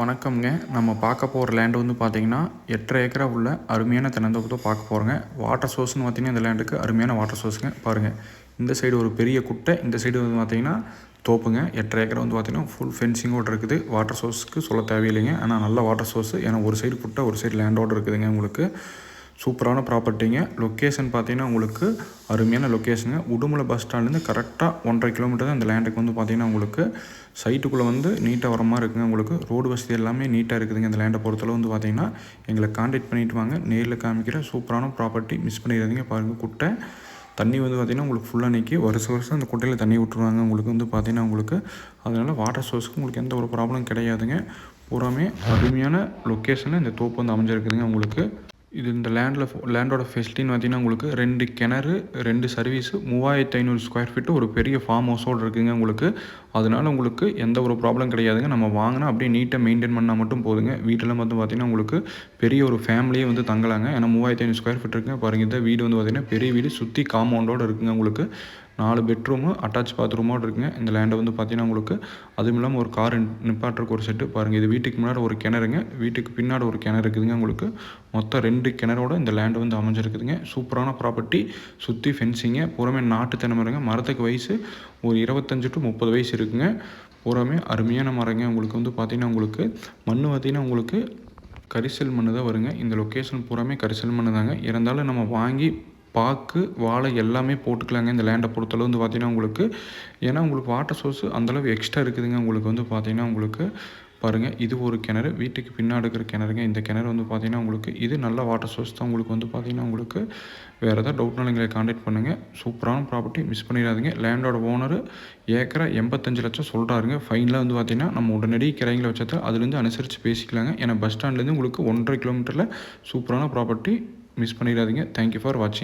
வணக்கம்ங்க. நம்ம பார்க்க போகிற லேண்டு வந்து பார்த்தீங்கன்னா எட்டரை ஏக்கரா உள்ள அருமையான தென்னந்தோப்பு பார்க்க போகிறோங்க வாட்டர் சோர்ஸ்னு பார்த்தீங்கன்னா இந்த லேண்டுக்கு அருமையான வாட்டர் சோர்ஸுங்க பாருங்கள் இந்த சைடு ஒரு பெரிய குட்டை இந்த சைடு வந்து பார்த்தீங்கன்னா தோப்புங்க. எட்டரை ஏக்கரா வந்து பார்த்தீங்கன்னா ஃபுல் ஃபென்சிங்கோடு இருக்குது. வாட்டர் சோர்ஸுக்கு சொல்ல தேவையில்லைங்க. ஆனால் நல்ல வாட்டர் சோர்ஸ் ஏன்னா ஒரு சைடு குட்டை ஒரு சைடு லேண்டோடு இருக்குதுங்க உங்களுக்கு. சூப்பரான ப்ராப்பர்ட்டிங்க. லொக்கேஷன் பார்த்தீங்கன்னா உங்களுக்கு அருமையான லொக்கேஷனுங்க உடுமலை பஸ் ஸ்டாண்ட்லேருந்து கரெக்டாக ஒன்றரை கிலோமீட்டர் தான் லேண்டுக்கு வந்து பார்த்தீங்கன்னா உங்களுக்கு சைட்டுக்குள்ளே வந்து நீட்டாக வர மாதிரி இருக்குங்க. உங்களுக்கு ரோடு வசதி எல்லாமே நீட்டாக இருக்குதுங்க இந்த லேண்டை பொறுத்தளவு வந்து பார்த்தீங்கன்னா. எங்களை காண்டாக்ட் பண்ணிட்டு வாங்க. நேரில் காமிக்கிற சூப்பரான ப்ராப்பர்ட்டி மிஸ் பண்ணிடுறீங்க பாருங்கள் குட்டை. தண்ணி வந்து பார்த்திங்கன்னா உங்களுக்கு ஃபுல்லாக நிற்கி வருஷம் வருஷம் அந்த குட்டையில் தண்ணி விட்டுருவாங்க. உங்களுக்கு வந்து பார்த்திங்கன்னா உங்களுக்கு. அதனால் வாட்டர் சோர்ஸுக்கு உங்களுக்கு எந்த ஒரு ப்ராப்ளம் கிடையாதுங்க. பூராமே அருமையான லொக்கேஷனில் இந்த தோப்பு வந்து அமைஞ்சிருக்குதுங்க உங்களுக்கு. இது இந்த லேண்டில் லேண்டோட ஃபெசிலிட்டின்னு பார்த்தீங்கன்னா உங்களுக்கு ரெண்டு கிணறு ரெண்டு சர்வீஸு மூவாயிரத்து ஐநூறு ஸ்கொயர் ஃபீட்டு ஒரு பெரிய ஃபார்ம் ஹவுஸோடு இருக்குங்க உங்களுக்கு. அதனால் உங்களுக்கு எந்த ஒரு ப்ராப்ளம் கிடையாதுங்க. நம்ம வாங்கினா அப்படியே நீட்டாக மெயின்டைன் பண்ணால் மட்டும் போதுங்க. வீட்டில் மட்டும் பார்த்திங்கன்னா உங்களுக்கு பெரிய ஒரு ஃபேமிலியே வந்து தங்கலாங்க. ஏன்னா மூவாயிரத்து ஐநூறு ஸ்கொயர் ஃபீட் இருக்குங்க. பாருங்கள் இந்த வீடு வந்து பார்த்திங்கன்னா பெரிய வீடு சுற்றி காம்பவுண்டோடு இருக்குங்க உங்களுக்கு. நாலு பெட்ரூமு அட்டாச் பாத்ரூமோடு இருக்குங்க. இந்த லேண்டை வந்து பார்த்தீங்கன்னா உங்களுக்கு அதுவும் இல்லாமல் ஒரு கார் நிப்பாட்டுறக்கு ஒரு செட்டு பாருங்கள் இது வீட்டுக்கு முன்னாடி ஒரு கிணறுங்க. வீட்டுக்கு பின்னாடி ஒரு கிணறு இருக்குதுங்க உங்களுக்கு. மொத்தம் ரெண்டு கிணறோட இந்த லேண்டு வந்து அமைஞ்சிருக்குதுங்க. சூப்பரான ப்ராப்பர்ட்டி சுற்றி ஃபென்சிங்க புறமே நாட்டு தென்னை மரத்துக்கு வயசு ஒரு இருபத்தஞ்சி டு முப்பது வயசு இருக்குங்க. பூராமே அருமையான மரங்க. உங்களுக்கு வந்து பார்த்திங்கன்னா உங்களுக்கு மண் பார்த்திங்கன்னா உங்களுக்கு கரிசல் மண் தான் வருங்க. இந்த லொக்கேஷன் பூராமே கரிசல் மண் தாங்க. இருந்தாலும் நம்ம வாங்கி பாக்கு வாழை எல்லாமே போட்டுக்கலாங்க இந்த லேண்டை பொறுத்தளவு வந்து பார்த்திங்கன்னா உங்களுக்கு. ஏன்னா உங்களுக்கு வாட்டர் சோர்ஸ் அந்தளவு எக்ஸ்ட்ரா இருக்குதுங்க. உங்களுக்கு வந்து பார்த்திங்கன்னா உங்களுக்கு பாருங்கள் இது ஒரு கிணறு வீட்டுக்கு பின்னாடி இருக்கிற கிணறுங்க. இந்த கிணறு வந்து பார்த்திங்கன்னா உங்களுக்கு இது நல்ல வாட்டர் சோர்ஸ் தான். உங்களுக்கு வந்து பார்த்திங்கன்னா உங்களுக்கு வேறு ஏதாவது டவுட்னாலும் எங்களை காண்டாக்ட் பண்ணுங்கள் சூப்பரான ப்ராப்பர்ட்டி மிஸ் பண்ணிடாதீங்க. லேண்டோட ஓனர் ஏக்கரா எண்பத்தஞ்சு லட்சம் சொல்கிறாருங்க ஃபைனில் வந்து பார்த்திங்கன்னா நம்ம உடனடி கிரைங்களை வச்சதில் அதுலேருந்து அனுசரித்து பேசிக்கலாங்க. ஏன்னா பஸ் ஸ்டாண்ட்லேருந்து உங்களுக்கு ஒன்றரை கிலோமீட்டரில் சூப்பரான ப்ராப்பர்ட்டி மிஸ் பண்ணிடாதீங்க. தேங்க்யூ ஃபார் வாட்சிங்